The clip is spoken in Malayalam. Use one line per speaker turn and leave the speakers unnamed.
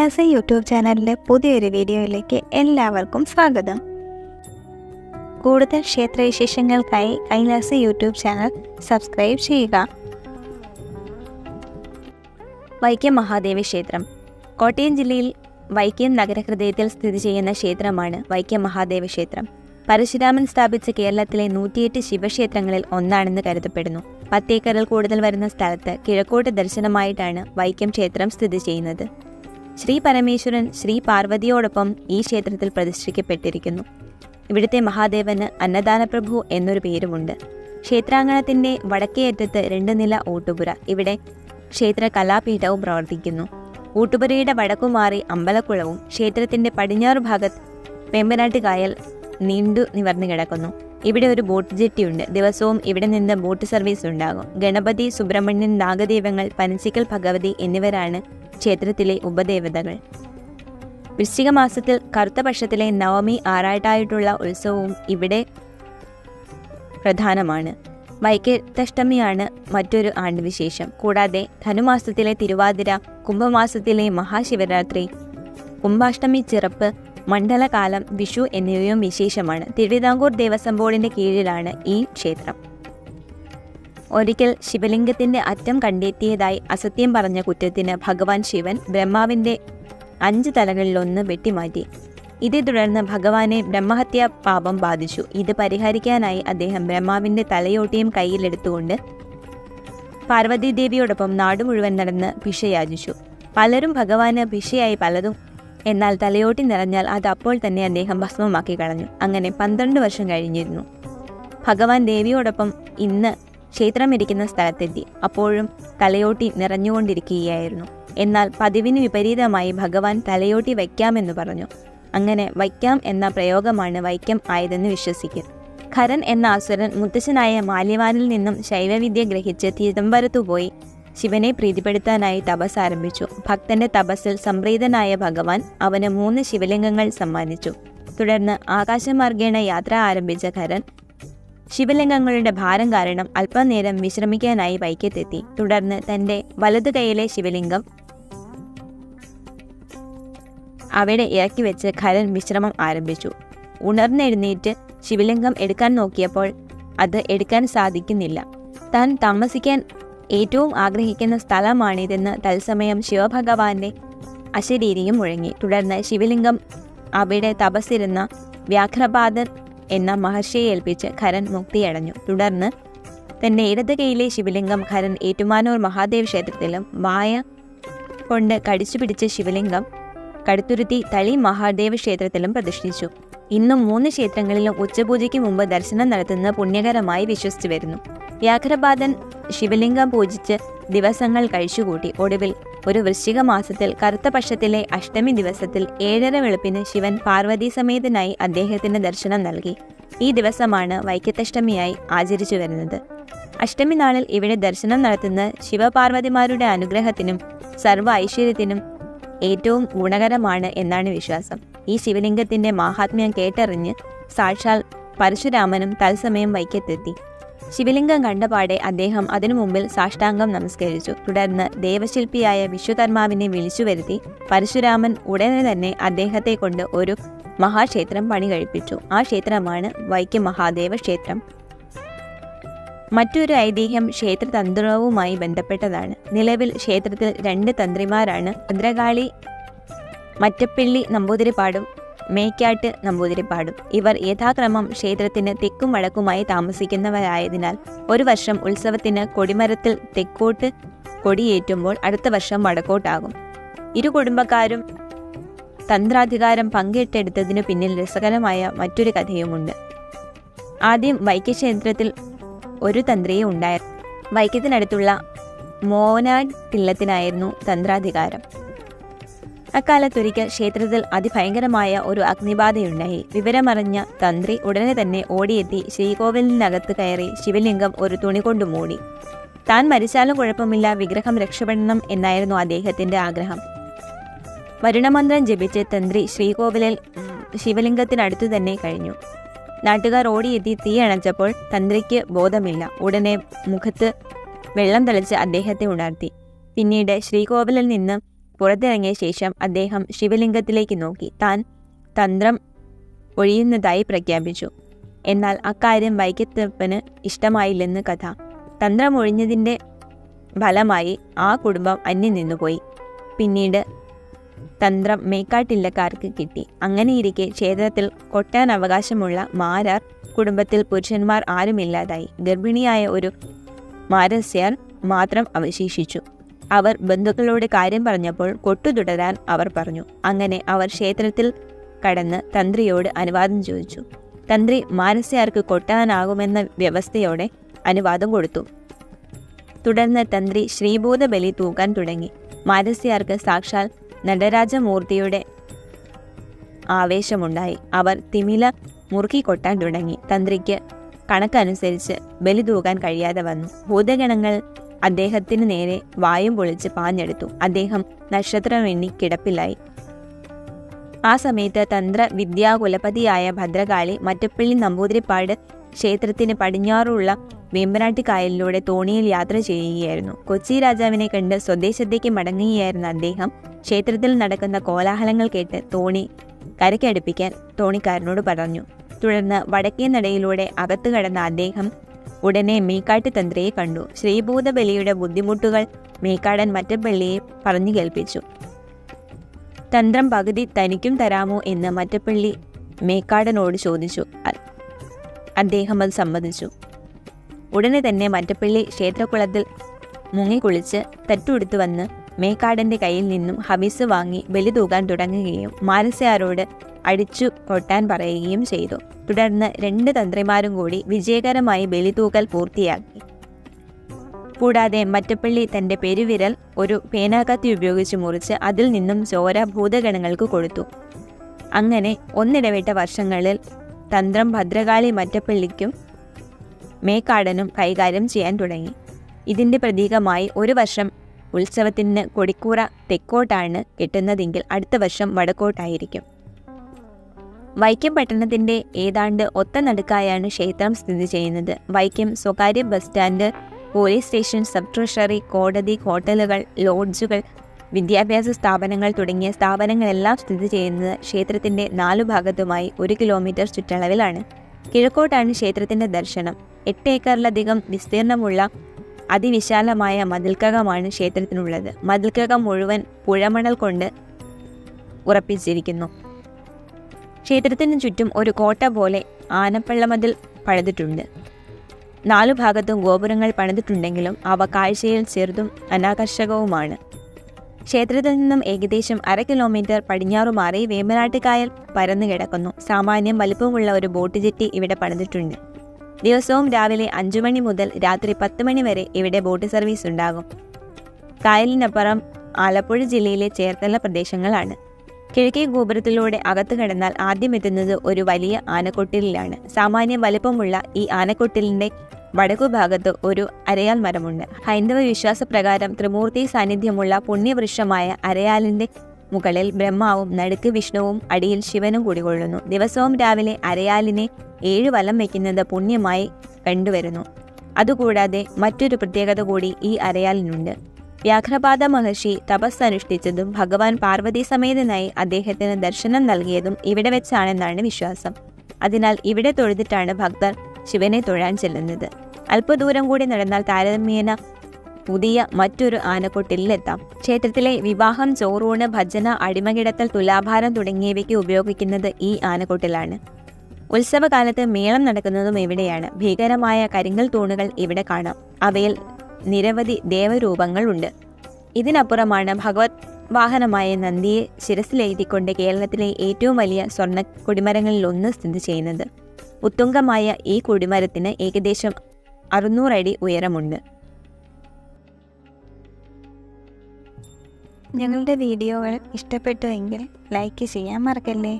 കൈലാസ യൂട്യൂബ് ചാനലിലെ പുതിയൊരു വീഡിയോയിലേക്ക് എല്ലാവർക്കും സ്വാഗതം. കൂടുതൽ ക്ഷേത്രവിശേഷങ്ങൾക്കായി കൈലാസ യൂട്യൂബ് ചാനൽ സബ്സ്ക്രൈബ് ചെയ്യുക.
വൈക്കം മഹാദേവ ക്ഷേത്രം. കോട്ടയം ജില്ലയിൽ വൈക്കം നഗരഹൃദയത്തിൽ സ്ഥിതി ചെയ്യുന്ന ക്ഷേത്രമാണ് വൈക്കം മഹാദേവ ക്ഷേത്രം. പരശുരാമൻ സ്ഥാപിച്ച കേരളത്തിലെ നൂറ്റിയെട്ട് ശിവക്ഷേത്രങ്ങളിൽ ഒന്നാണെന്ന് കരുതപ്പെടുന്നു. പത്തേക്കറിൽ കൂടുതൽ വരുന്ന സ്ഥലത്ത് കിഴക്കോട്ട് ദർശനമായിട്ടാണ് വൈക്കം ക്ഷേത്രം സ്ഥിതി ചെയ്യുന്നത്. ശ്രീ പരമേശ്വരൻ ശ്രീ പാർവതിയോടൊപ്പം ഈ ക്ഷേത്രത്തിൽ പ്രതിഷ്ഠിക്കപ്പെട്ടിരിക്കുന്നു. ഇവിടുത്തെ മഹാദേവന് അന്നദാനപ്രഭു എന്നൊരു പേരുമുണ്ട്. ക്ഷേത്രാങ്കണത്തിന്റെ വടക്കേയറ്റത്ത് രണ്ട് നില ഊട്ടുപുര. ഇവിടെ ക്ഷേത്ര കലാപീഠവും പ്രവർത്തിക്കുന്നു. ഊട്ടുപുരയുടെ വടക്കുമാറി അമ്പലക്കുളവും ക്ഷേത്രത്തിന്റെ പടിഞ്ഞാറ് ഭാഗത്ത് പെമ്പനാട്ട് കായൽ നീണ്ടു നിവർന്നു കിടക്കുന്നു. ഇവിടെ ഒരു ബോട്ട് ജെട്ടിയുണ്ട് ദിവസവും ഇവിടെ നിന്ന് ബോട്ട് സർവീസ് ഉണ്ടാകും. ഗണപതി സുബ്രഹ്മണ്യൻ നാഗദൈവങ്ങൾ പനച്ചിക്കൽ ഭഗവതി എന്നിവരാണ് ക്ഷേത്രത്തിലെ ഉപദേവതകൾ. വൃശ്ചിക മാസത്തിൽ കറുത്ത പക്ഷത്തിലെ നവമി ആറായിട്ടായിട്ടുള്ള ഉത്സവവും ഇവിടെ പ്രധാനമാണ്. വൈക്കത്തഷ്ടമിയാണ് മറ്റൊരു ആണ്ടുവിശേഷം കൂടാതെ ധനുമാസത്തിലെ തിരുവാതിര കുംഭമാസത്തിലെ മഹാശിവരാത്രി കുംഭാഷ്ടമി ചിറപ്പ് മണ്ഡലകാലം വിഷു എന്നിവയും വിശേഷമാണ്. തിരുവിതാംകൂർ ദേവസ്വം ബോർഡിന്റെ കീഴിലാണ് ഈ ക്ഷേത്രം. ഒരിക്കൽ ശിവലിംഗത്തിന്റെ അറ്റം കണ്ടെത്തിയതായി അസത്യം പറഞ്ഞ കുറ്റത്തിന് ഭഗവാൻ ശിവൻ ബ്രഹ്മാവിന്റെ അഞ്ച് തലകളിലൊന്ന് വെട്ടിമാറ്റി. ഇതേ തുടർന്ന് ഭഗവാനെ ബ്രഹ്മഹത്യാ പാപം ബാധിച്ചു. ഇത് പരിഹരിക്കാനായി അദ്ദേഹം ബ്രഹ്മാവിന്റെ തലയോട്ടിയും കയ്യിലെടുത്തുകൊണ്ട് പാർവതീദേവിയോടൊപ്പം നാടു മുഴുവൻ നടന്ന് ഭിഷയാചിച്ചു പലരും ഭഗവാന് ഭിഷയായി പലതും എന്നാൽ തലയോട്ടി നിറഞ്ഞാൽ അത് അപ്പോൾ തന്നെ അദ്ദേഹം ഭസ്മമാക്കി കളഞ്ഞു. അങ്ങനെ പന്ത്രണ്ട് വർഷം കഴിഞ്ഞിരുന്നു. ഭഗവാൻ ദേവിയോടൊപ്പം ഇന്ന് ക്ഷേത്രമിരിക്കുന്ന സ്ഥലത്തെത്തി. അപ്പോഴും തലയോട്ടി നിറഞ്ഞുകൊണ്ടിരിക്കുകയായിരുന്നു. എന്നാൽ പതിവിന് വിപരീതമായി ഭഗവാൻ തലയോട്ടി വയ്ക്കാമെന്ന് പറഞ്ഞു. അങ്ങനെ വൈക്കാം എന്ന പ്രയോഗമാണ് വൈക്കം ആയതെന്ന് വിശ്വസിക്കും. ഖരൻ എന്ന അസുരൻ മുത്തശ്ശനായ മാല്യവാനിൽ നിന്നും ശൈവവിദ്യ ഗ്രഹിച്ച് തിരുവമ്പരത്തു പോയി. ശിവനെ പ്രീതിപ്പെടുത്താനായി തപസ് ആരംഭിച്ചു. ഭക്തന്റെ തപസ്സിൽ സംപ്രീതനായ ഭഗവാൻ അവന് മൂന്ന് ശിവലിംഗങ്ങൾ സമ്മാനിച്ചു. തുടർന്ന് ആകാശമാർഗേണ യാത്ര ആരംഭിച്ച ഖരൻ ശിവലിംഗങ്ങളുടെ ഭാരം കാരണം അല്പനേരം വിശ്രമിക്കാനായി വൈക്കത്തെത്തി. തുടർന്ന് തന്റെ വലതു കൈയിലെ ശിവലിംഗം അവിടെ ഇറക്കി വെച്ച് ഖരൻ വിശ്രമം ആരംഭിച്ചു. ഉണർന്നെഴുന്നേറ്റ് ശിവലിംഗം എടുക്കാൻ നോക്കിയപ്പോൾ അത് എടുക്കാൻ സാധിക്കുന്നില്ല. താൻ താമസിക്കാൻ ഏറ്റവും ആഗ്രഹിക്കുന്ന സ്ഥലമാണിതെന്ന് തത്സമയം ശിവഭഗവാന്റെ അശരീരിയും മുഴങ്ങി. തുടർന്ന് ശിവലിംഗം അവിടെ തപസ്സിരുന്ന വ്യാഘ്രപാദർ എന്ന മഹർഷിയെ ഏൽപ്പിച്ച് ഖരൻ മുക്തിയടഞ്ഞു. തുടർന്ന് തന്റെ ഇടത് കൈയിലെ ശിവലിംഗം ഖരൻ ഏറ്റുമാനൂർ മഹാദേവ് ക്ഷേത്രത്തിലും മായ കൊണ്ട് കടിച്ചു പിടിച്ച ശിവലിംഗം കടുത്തുരുത്തി തളി മഹാദേവ് ക്ഷേത്രത്തിലും പ്രതിഷ്ഠിച്ചു. ഇന്നും മൂന്ന് ക്ഷേത്രങ്ങളിലും ഉച്ചപൂജയ്ക്ക് മുമ്പ് ദർശനം നടത്തുന്ന പുണ്യകരമായി വിശ്വസിച്ചു വരുന്നു. വ്യാഘ്രപാദൻ ശിവലിംഗം പൂജിച്ച് ദിവസങ്ങൾ കഴിച്ചുകൂട്ടി. ഒടുവിൽ ഒരു വൃശ്ചിക മാസത്തിൽ കറുത്ത പക്ഷത്തിലെ അഷ്ടമി ദിവസത്തിൽ ഏഴര വെളുപ്പിന് ശിവൻ പാർവതി സമേതനായി അദ്ദേഹത്തിന് ദർശനം നൽകി. ഈ ദിവസമാണ് വൈക്കത്തഷ്ടമിയായി ആചരിച്ചു വരുന്നത്. അഷ്ടമി നാളിൽ ഇവിടെ ദർശനം നടത്തുന്ന ശിവപാർവതിമാരുടെ അനുഗ്രഹത്തിനും സർവ ഐശ്വര്യത്തിനും ഏറ്റവും ഗുണകരമാണ് എന്നാണ് വിശ്വാസം. ഈ ശിവലിംഗത്തിന്റെ മഹാത്മ്യം കേട്ടറിഞ്ഞ് സാക്ഷാൽ പരശുരാമനും തത്സമയം വൈക്കത്തെത്തി. ശിവലിംഗം കണ്ടപാടെ അദ്ദേഹം അതിനു മുമ്പിൽ സാഷ്ടാംഗം നമസ്കരിച്ചു. തുടർന്ന് ദേവശില്പിയായ വിശ്വകർമാവിനെ വിളിച്ചു വരുത്തി പരശുരാമൻ ഉടനെ തന്നെ അദ്ദേഹത്തെ കൊണ്ട് ഒരു മഹാക്ഷേത്രം പണി കഴിപ്പിച്ചു ആ ക്ഷേത്രമാണ് വൈക്കം മഹാദേവ ക്ഷേത്രം. മറ്റൊരു ഐതിഹ്യം ക്ഷേത്ര തന്ത്രവുമായി ബന്ധപ്പെട്ടതാണ്. നിലവിൽ ക്ഷേത്രത്തിൽ രണ്ട് തന്ത്രിമാരാണ് ഭദ്രകാളി മറ്റപ്പിള്ളി നമ്പൂതിരിപ്പാടും മേക്കാട്ട് നമ്പൂതിരിപ്പാടും ഇവർ യഥാക്രമം ക്ഷേത്രത്തിന് തെക്കും വടക്കുമായി താമസിക്കുന്നവരായതിനാൽ ഒരു വർഷം ഉത്സവത്തിന് കൊടിമരത്തിൽ തെക്കോട്ട് കൊടിയേറ്റുമ്പോൾ അടുത്ത വർഷം വടക്കോട്ടാകും. ഇരു കുടുംബക്കാരും തന്ത്രാധികാരം പങ്കിട്ടെടുത്തതിനു പിന്നിൽ രസകരമായ മറ്റൊരു കഥയുമുണ്ട്. ആദ്യം വൈക്യക്ഷേത്രത്തിൽ ഒരു തന്ത്രിയെ ഉണ്ടായിരുന്നു. വൈക്കത്തിനടുത്തുള്ള മോനാഡ് തില്ലത്തിനായിരുന്നു തന്ത്രാധികാരം. അക്കാലത്തൊരിക്കൽ ക്ഷേത്രത്തിൽ അതിഭയങ്കരമായ ഒരു അഗ്നിബാധയുണ്ടായി. വിവരമറിഞ്ഞ തന്ത്രി ഉടനെ തന്നെ ഓടിയെത്തി ശ്രീകോവിലിനകത്ത് കയറി ശിവലിംഗം ഒരു തുണി കൊണ്ട് മൂടി. താൻ മരിച്ചാലും കുഴപ്പമില്ല വിഗ്രഹം രക്ഷപ്പെടണം എന്നായിരുന്നു അദ്ദേഹത്തിന്റെ ആഗ്രഹം. വരുണമന്ത്രം ജപിച്ച് തന്ത്രി ശ്രീകോവിലിൽ ശിവലിംഗത്തിനടുത്തു തന്നെ കഴിഞ്ഞു. നാട്ടുകാർ ഓടിയെത്തി തീ അണച്ചപ്പോൾ തന്ത്രിക്ക് ബോധമില്ല. ഉടനെ മുഖത്ത് വെള്ളം തളിച്ച് അദ്ദേഹത്തെ ഉണർത്തി. പിന്നീട് ശ്രീകോവിലിൽ നിന്ന് പുറത്തിറങ്ങിയ ശേഷം അദ്ദേഹം ശിവലിംഗത്തിലേക്ക് നോക്കി. താൻ തന്ത്രം ഒഴിയുന്നതായി പ്രഖ്യാപിച്ചു. എന്നാൽ അക്കാര്യം വൈക്കത്തപ്പന് ഇഷ്ടമായില്ലെന്ന് കഥ. തന്ത്രം ഒഴിഞ്ഞതിന്റെ ഫലമായി ആ കുടുംബം അന്യം നിന്നുപോയി. പിന്നീട് തന്ത്രം മേക്കാട്ടില്ലക്കാർക്ക് കിട്ടി. അങ്ങനെയിരിക്കെ ക്ഷേത്രത്തിൽ കൊട്ടാൻ അവകാശമുള്ള മാരാർ കുടുംബത്തിൽ പുരുഷന്മാർ ആരുമില്ലാതായി. ഗർഭിണിയായ ഒരു മാരസ്യാർ മാത്രം അവശേഷിച്ചു. അവർ ബന്ധുക്കളോട് കാര്യം പറഞ്ഞപ്പോൾ കൊട്ടു തുടരാൻ അവർ പറഞ്ഞു. അങ്ങനെ അവർ ക്ഷേത്രത്തിൽ കടന്ന് തന്ത്രിയോട് അനുവാദം ചോദിച്ചു. തന്ത്രി മാനസ്യാർക്ക് കൊട്ടാനാകുമെന്ന വ്യവസ്ഥയോടെ അനുവാദം കൊടുത്തു. തുടർന്ന് തന്ത്രി ശ്രീഭൂത ബലി തൂക്കാൻ തുടങ്ങി. മാനസ്യാർക്ക് സാക്ഷാൽ നടരാജമൂർത്തിയുടെ ആവേശമുണ്ടായി. അവർ തിമില മുറുക്കി കൊട്ടാൻ തുടങ്ങി. തന്ത്രിക്ക് കണക്കനുസരിച്ച് ബലി തൂകാൻ കഴിയാതെ വന്നു. ഭൂതഗണങ്ങൾ അദ്ദേഹത്തിന് നേരെ വായും പൊളിച്ച് പാഞ്ഞെടുത്തു. അദ്ദേഹം നക്ഷത്രം എണ്ണി കിടപ്പിലായി. ആ സമയത്ത് തന്ത്ര വിദ്യാകുലപതിയായ ഭദ്രകാളി മറ്റപ്പള്ളി നമ്പൂതിരിപ്പാട് ക്ഷേത്രത്തിന് പടിഞ്ഞാറുള്ള വേമ്പനാട്ട് കായലിലൂടെ തോണിയിൽ യാത്ര ചെയ്യുകയായിരുന്നു. കൊച്ചി രാജാവിനെ കണ്ട് സ്വദേശത്തേക്ക് മടങ്ങുകയായിരുന്ന അദ്ദേഹം ക്ഷേത്രത്തിൽ നടക്കുന്ന കോലാഹലങ്ങൾ കേട്ട് തോണി കരയ്ക്കടുപ്പിക്കാൻ തോണിക്കാരനോട് പറഞ്ഞു. തുടർന്ന് വടക്കേ നടയിലൂടെ അകത്തു കടന്ന അദ്ദേഹം ഉടനെ മേക്കാട്ട് തന്ത്രിയെ കണ്ടു. ശ്രീഭൂതബലിയുടെ ബുദ്ധിമുട്ടുകൾ മേക്കാടൻ മറ്റപ്പള്ളിയെ പറഞ്ഞു കേൾപ്പിച്ചു. തന്ത്രം പകുതി തനിക്കും തരാമോ എന്ന് മറ്റപ്പള്ളി മേക്കാടനോട് ചോദിച്ചു. അദ്ദേഹം അത് സമ്മതിച്ചു. ഉടനെ തന്നെ മറ്റപ്പള്ളി ക്ഷേത്രക്കുളത്തിൽ മുങ്ങിക്കുളിച്ച് തട്ടുടുത്തു വന്ന് മേക്കാടന്റെ കയ്യിൽ നിന്നും ഹബീസ് വാങ്ങി ബലി തൂകാൻ തുടങ്ങുകയും മാനസയാരോട് അടിച്ചു കൊട്ടാൻ പറയുകയും ചെയ്തു. തുടർന്ന് രണ്ട് തന്ത്രിമാരും കൂടി വിജയകരമായി ബലി തൂകൽ പൂർത്തിയാക്കി. കൂടാതെ മറ്റപ്പള്ളി തന്റെ പെരുവിരൽ ഒരു പേനാകത്തി ഉപയോഗിച്ച് മുറിച്ച് അതിൽ നിന്നും ചോര ഭൂതഗണങ്ങൾക്ക് കൊടുത്തു. അങ്ങനെ ഒന്നിടവിട്ട വർഷങ്ങളിൽ തന്ത്രം ഭദ്രകാളി മറ്റപ്പള്ളിക്കും മേക്കാടനും കൈകാര്യം ചെയ്യാൻ തുടങ്ങി. ഇതിന്റെ പ്രതീകമായി ഒരു വർഷം ഉത്സവത്തിന് കൊടിക്കൂറ തെക്കോട്ടാണ് കെട്ടുന്നതെങ്കിൽ അടുത്ത വർഷം വടക്കോട്ടായിരിക്കും. വൈക്കം പട്ടണത്തിന്റെ ഏതാണ്ട് ഒത്ത നടുക്കായാണ് ക്ഷേത്രം സ്ഥിതി ചെയ്യുന്നത്. വൈക്കം സ്വകാര്യ bus stand police station sub treasury കോടതി ഹോട്ടലുകൾ ലോഡ്ജുകൾ വിദ്യാഭ്യാസ സ്ഥാപനങ്ങൾ തുടങ്ങിയ സ്ഥാപനങ്ങളെല്ലാം സ്ഥിതി ചെയ്യുന്നത് ക്ഷേത്രത്തിന്റെ നാലു ഭാഗത്തുമായി ഒരു കിലോമീറ്റർ ചുറ്റളവിലാണ്. കിഴക്കോട്ടാണ് ക്ഷേത്രത്തിന്റെ ദർശനം. എട്ട് ഏക്കറിലധികം വിസ്തീർണമുള്ള അതിവിശാലമായ മതിൽക്കകമാണ് ക്ഷേത്രത്തിനുള്ളത്. മതിൽക്കകം മുഴുവൻ പുഴമണൽ കൊണ്ട് ഉറപ്പിച്ചിരിക്കുന്നു. ക്ഷേത്രത്തിന് ചുറ്റും ഒരു കോട്ട പോലെ ആനപ്പള്ളമതിൽ പണിതിട്ടുണ്ട്. നാലു ഭാഗത്തും ഗോപുരങ്ങൾ പണിതിട്ടുണ്ടെങ്കിലും അവ കാഴ്ചയിൽ ചെറുതും അനാകർഷകവുമാണ്. ക്ഷേത്രത്തിൽ നിന്നും ഏകദേശം അര കിലോമീറ്റർ പടിഞ്ഞാറു മാറി വേമ്പനാട്ടുകായൽ പരന്നു കിടക്കുന്നു സാമാന്യം വലിപ്പമുള്ള ഒരു ബോട്ട് ജെട്ടി ഇവിടെ പണിതിട്ടുണ്ട്. ദിവസവും രാവിലെ അഞ്ചു മണി മുതൽ രാത്രി പത്ത് മണി വരെ ഇവിടെ ബോട്ട് സർവീസ് ഉണ്ടാകും. കായലിനപ്പുറം ആലപ്പുഴ ജില്ലയിലെ ചേർത്തല പ്രദേശങ്ങളാണ്. കിഴക്കേ ഗോപുരത്തിലൂടെ അകത്തു കടന്നാൽ ആദ്യം എത്തുന്നത് ഒരു വലിയ ആനക്കൊട്ടിലാണ് സാമാന്യം വലിപ്പമുള്ള ഈ ആനക്കൊട്ടിലിന്റെ വടക്കു ഭാഗത്ത് ഒരു അരയാൽ മരമുണ്ട്. ഹൈന്ദവ വിശ്വാസപ്രകാരം ത്രിമൂർത്തി സാന്നിധ്യമുള്ള പുണ്യവൃക്ഷമായ അരയാലിന്റെ മുകളിൽ ബ്രഹ്മാവും നടുക്ക് വിഷ്ണുവും അടിയിൽ ശിവനും കുടികൊള്ളുന്നു. ദിവസവും രാവിലെ അരയാലിനെ ഏഴ് വലം വയ്ക്കുന്നത് പുണ്യമായി കണ്ടുവരുന്നു. അതുകൂടാതെ മറ്റൊരു പ്രത്യേകത കൂടി ഈ അരയാലിനുണ്ട്. വ്യാഘ്രപാദ മഹർഷി തപസ് അനുഷ്ഠിച്ചതും ഭഗവാൻ പാർവതി സമേതനായി അദ്ദേഹത്തിന് ദർശനം നൽകിയതും ഇവിടെ വെച്ചാണെന്നാണ് വിശ്വാസം. അതിനാൽ ഇവിടെ തൊഴുതിട്ടാണ് ഭക്തർ ശിവനെ തൊഴാൻ ചെല്ലുന്നത്. അല്പദൂരം കൂടി നടന്നാൽ താരതമ്യേന പുതിയ മറ്റൊരു ആനക്കൊട്ടിലെത്താം. ക്ഷേത്രത്തിലെ വിവാഹം ചോറൂണ് ഭജന അടിമകിടത്തൽ തുലാഭാരം തുടങ്ങിയവയ്ക്ക് ഉപയോഗിക്കുന്നത് ഈ ആനക്കൊട്ടിലാണ്. ഉത്സവകാലത്ത് മേളം നടക്കുന്നതും ഇവിടെയാണ്. ഭീകരമായ കരിങ്കൽ തൂണുകൾ ഇവിടെ കാണാം. അവയിൽ നിരവധി ദേവരൂപങ്ങൾ ഉണ്ട് ഇതിനപ്പുറമാണ് ഭഗവത് വാഹനമായ നന്ദിയെ ശിരസിലെഴുതിക്കൊണ്ട് കേരളത്തിലെ ഏറ്റവും വലിയ സ്വർണ കൊടിമരങ്ങളിലൊന്ന് സ്ഥിതി ചെയ്യുന്നത്. ഉത്തുംഗമായ ഈ കൊടിമരത്തിന് ഏകദേശം അറുന്നൂറടി ഉയരമുണ്ട്.
ഞങ്ങളുടെ വീഡിയോകൾ ഇഷ്ടപ്പെട്ടുവെങ്കിൽ ലൈക്ക് ചെയ്യാൻ മറക്കല്ലേ?